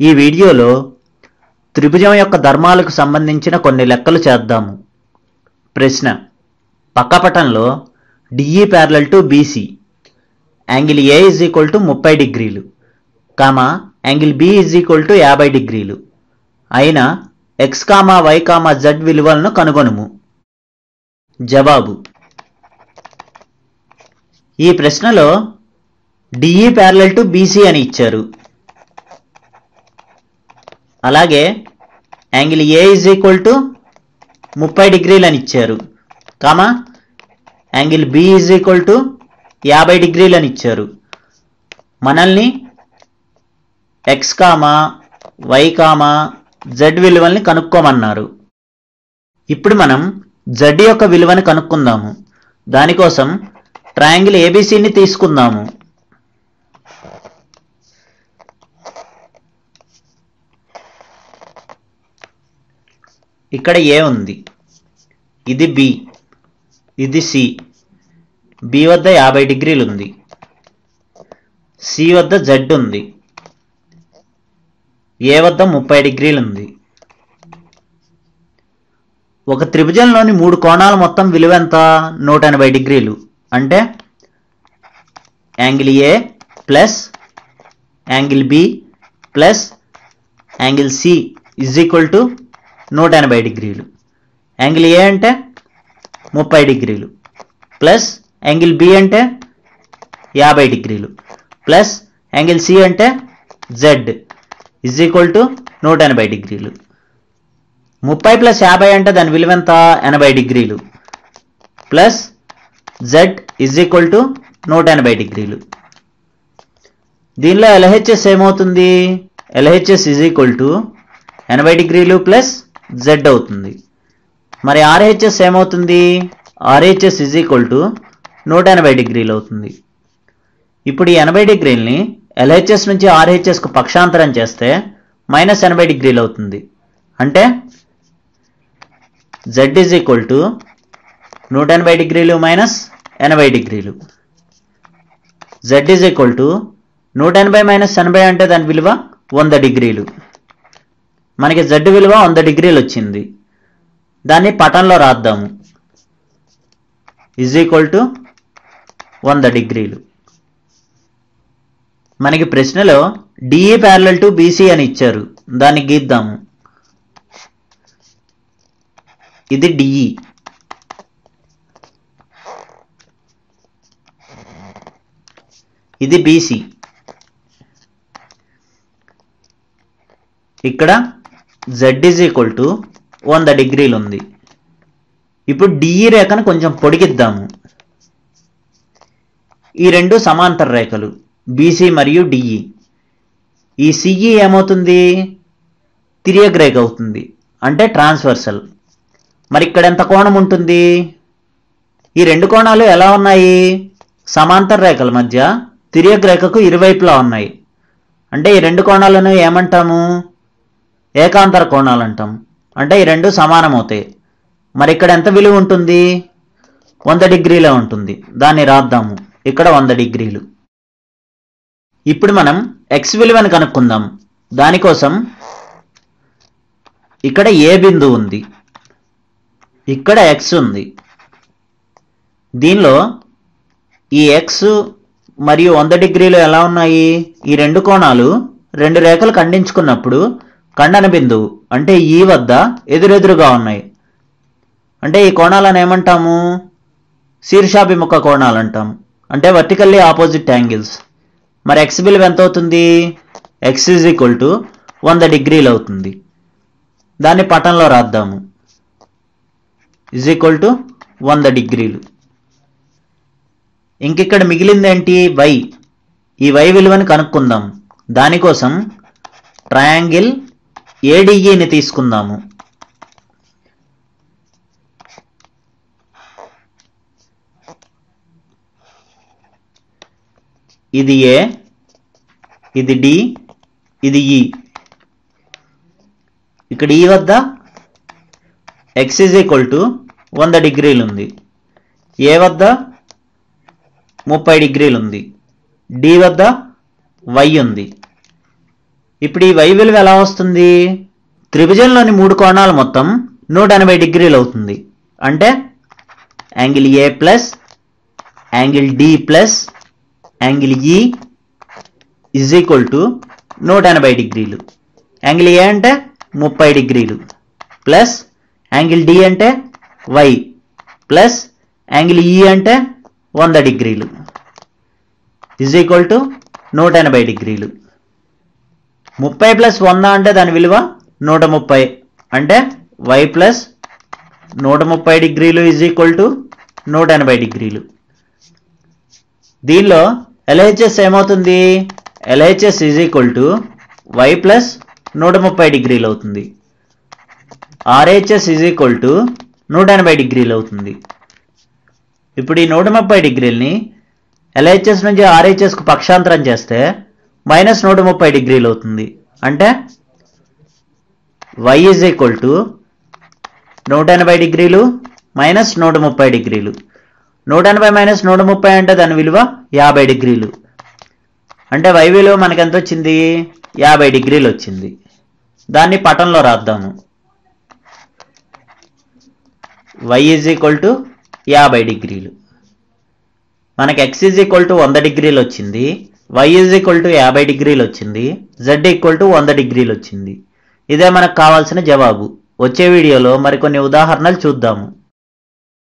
ఈ వీడియోలో త్రిభుజం యొక్క ధర్మాలకు సంబంధించిన కొన్ని లెక్కలు చేద్దాము. ప్రశ్న పక్కపటంలో DE parallel to BC angle A is equal to ముప్పై డిగ్రీలు comma angle B is equal to యాభై డిగ్రీలు. అయిన X comma Y comma Z విలువలను కనుగొనుము. జవాబు ఈ ప్రశ్నలో డిఈ ప్యారలల్ టు బీసీ అని ఇచ్చారు. అలాగే angle A is equal to ముప్పై డిగ్రీలు అని ఇచ్చారు. Comma angle B is equal to యాభై డిగ్రీలు అని ఇచ్చారు. మనల్ని X comma Y comma Z విలువల్ని కనుక్కోమన్నారు. ఇప్పుడు మనం జెడ్ యొక్క విలువను కనుక్కుందాము. దానికోసం ట్రయాంగిల్ ఏబిసిని తీసుకుందాము. ఇక్కడ ఏ ఉంది? ఇది బి. ఇది సి. బి వద్ద యాభై డిగ్రీలు ఉంది సి వద్ద జెడ్ ఉంది. ఏ వద్ద ముప్పై డిగ్రీలు ఉంది ఒక త్రిభుజంలోని మూడు కోణాల మొత్తం విలువ ఎంత నూట ఎనభై డిగ్రీలు. అంటే angle A plus angle B plus angle C is equal to నూట ఎనభై డిగ్రీలు. యాంగిల్ ఏ అంటే ముప్పై డిగ్రీలు. ప్లస్ యాంగిల్ బి అంటే యాభై డిగ్రీలు. ప్లస్ యాంగిల్ సి అంటే జెడ్ ఇజ్ ఈక్వల్ టు నూట ఎనభై డిగ్రీలు. ముప్పై ప్లస్ యాభై అంటే దాని విలువ ఎంత? ఎనభై డిగ్రీలు. Plus Z is equal to నూట ఎనభై డిగ్రీలు. దీనిలో ఎల్హెచ్ఎస్ ఏమవుతుంది? ఎల్హెచ్ఎస్ ఇజ్ ఈక్వల్ టు ఎనభై డిగ్రీలు ప్లస్ జెడ్ అవుతుంది. మరి ఆర్హెచ్ఎస్ ఏమవుతుంది? ఆర్హెచ్ఎస్ ఇజ్ ఈక్వల్ టు నూట ఎనభై డిగ్రీలు అవుతుంది. ఇప్పుడు ఈ ఎనభై డిగ్రీలని ఎల్హెచ్ఎస్ నుంచి ఆర్హెచ్ఎస్కు పక్షాంతరం చేస్తే మైనస్ ఎనభై డిగ్రీలు అవుతుంది. అంటే జెడ్ ఈజ్ ఈక్వల్ టు నూట ఎనభై డిగ్రీలు మైనస్ ఎనభై డిగ్రీలు. జెడ్ ఈజ్ ఈక్వల్ టు నూట ఎనభై మైనస్ ఎనభై అంటే దాని విలువ వంద డిగ్రీలు. మనకి జడ్డు విలువ వంద డిగ్రీలు వచ్చింది. దాన్ని పటంలో రాద్దాము. ఇజ్ ఈక్వల్ టు వంద డిగ్రీలు. మనకి ప్రశ్నలో డిఈ ప్యారలల్ టు బీసీ అని ఇచ్చారు. దాన్ని గీద్దాము. ఇది డిఈ ఇది బీసీ ఇక్కడ జెడ్ ఈజ్ ఈక్వల్ టు వంద డిగ్రీలు ఉంది ఇప్పుడు డిఈ రేఖను కొంచెం పొడిగిద్దాము. ఈ రెండు సమాంతర రేఖలు బీసీ మరియు డిఈ ఈ సిఈ ఏమవుతుంది? తిరియగ్ రేఖ అవుతుంది అంటే ట్రాన్స్వర్సల్. మరి ఇక్కడ ఎంత కోణం ఉంటుంది? ఈ రెండు కోణాలు ఎలా ఉన్నాయి? సమాంతర రేఖల మధ్య తిరియగ్ రేఖకు ఇరువైపులా ఉన్నాయి. అంటే ఈ రెండు కోణాలను ఏమంటాము? ఏకాంతర కోణాలు అంటాం. అంటే ఈ రెండు సమానం అవుతాయి మరి ఇక్కడ ఎంత విలువ ఉంటుంది? వంద డిగ్రీలో ఉంటుంది. దాన్ని రాద్దాము. ఇక్కడ వంద డిగ్రీలు. ఇప్పుడు మనం ఎక్స్ విలువను కనుక్కుందాం. దానికోసం ఇక్కడ ఏ బిందు ఉంది? ఇక్కడ ఎక్స్ ఉంది. దీనిలో ఈ ఎక్స్ మరియు వంద డిగ్రీలు ఎలా ఉన్నాయి? ఈ రెండు కోణాలు రెండు రేఖలు ఖండించుకున్నప్పుడు ఖండన బిందువు అంటే ఈ వద్ద ఎదురెదురుగా ఉన్నాయి. అంటే ఈ కోణాలను ఏమంటాము? శీర్షాభిముఖ కోణాలు అంటాం అంటే వర్టికల్లీ ఆపోజిట్ యాంగిల్స్ మరి ఎక్స్ విలువ ఎంత అవుతుంది ఎక్స్ ఈజ్ ఈక్వల్ టు వంద డిగ్రీలు అవుతుంది. దాన్ని పటంలో రాద్దాము. ఇజ్ ఈక్వల్ టు వంద డిగ్రీలు. ఇంకిక్కడ మిగిలిందేంటి వై ఈ వై విలువని కనుక్కుందాం. దానికోసం ట్రయాంగిల్ ఏడిఈని తీసుకుందాము. ఇది ఏ ఇది డి ఇది ఈ ఇక్కడ ఈ వద్ద ఎక్స్ ఈజ్ ఈక్వల్ టు వంద డిగ్రీలు ఉంది ఏ వద్ద ముప్పై డిగ్రీలు ఉంది డి వద్ద వై ఉంది. ఇప్పుడు ఈ వై విలువ ఎలా వస్తుంది? త్రిభుజంలోని మూడు కోణాలు మొత్తం నూట ఎనభై డిగ్రీలు అవుతుంది. అంటే angle A plus angle D plus angle E is equal to నూట ఎనభై డిగ్రీలు. యాంగిల్ ఏ అంటే ముప్పై డిగ్రీలు ప్లస్ యాంగిల్ డి అంటే వై ప్లస్ యాంగిల్ ఈ అంటే వంద డిగ్రీలు. ఇజ్ ఈక్వల్ టు నూట ఎనభై డిగ్రీలు. ముప్పై ప్లస్ వంద అంటే దాని విలువ నూట ముప్పై. అంటే వై ప్లస్ నూట ముప్పై డిగ్రీలు ఈజ్ ఈక్వల్ టు నూట ఎనభై డిగ్రీలు. దీనిలో ఎల్హెచ్ఎస్ ఏమవుతుంది? LHS is equal to Y plus నూట ముప్పై డిగ్రీలు అవుతుంది. ఆర్హెచ్ఎస్ ఈజ్ ఈక్వల్ టు నూట ఎనభై డిగ్రీలు అవుతుంది. ఇప్పుడు ఈ నూట ముప్పై డిగ్రీలని ఎల్హెచ్ఎస్ నుంచి ఆర్హెచ్ఎస్కు పక్షాంతరం చేస్తే మైనస్ నూట ముప్పై డిగ్రీలు అవుతుంది. అంటే వై ఈజ్ ఈక్వల్ టు నూట ఎనభై డిగ్రీలు మైనస్ నూట ముప్పై డిగ్రీలు. నూట ఎనభై మైనస్ నూట ముప్పై అంటే దాని విలువ యాభై డిగ్రీలు. అంటే వై విలువ మనకు ఎంత వచ్చింది యాభై డిగ్రీలు వచ్చింది. దాన్ని పటంలో రాద్దాము. వై ఈజ్ ఈక్వల్ టు యాభై డిగ్రీలు. మనకి ఎక్స్ ఈజ్ ఈక్వల్ టు వంద డిగ్రీలు వచ్చింది. వై ఈజ్ ఈక్వల్ టు యాభై డిగ్రీలు వచ్చింది. జెడ్ ఈక్వల్ టు వంద డిగ్రీలు వచ్చింది. ఇదే మనకు కావాల్సిన జవాబు. వచ్చే వీడియోలో మరికొన్ని ఉదాహరణలు చూద్దాము.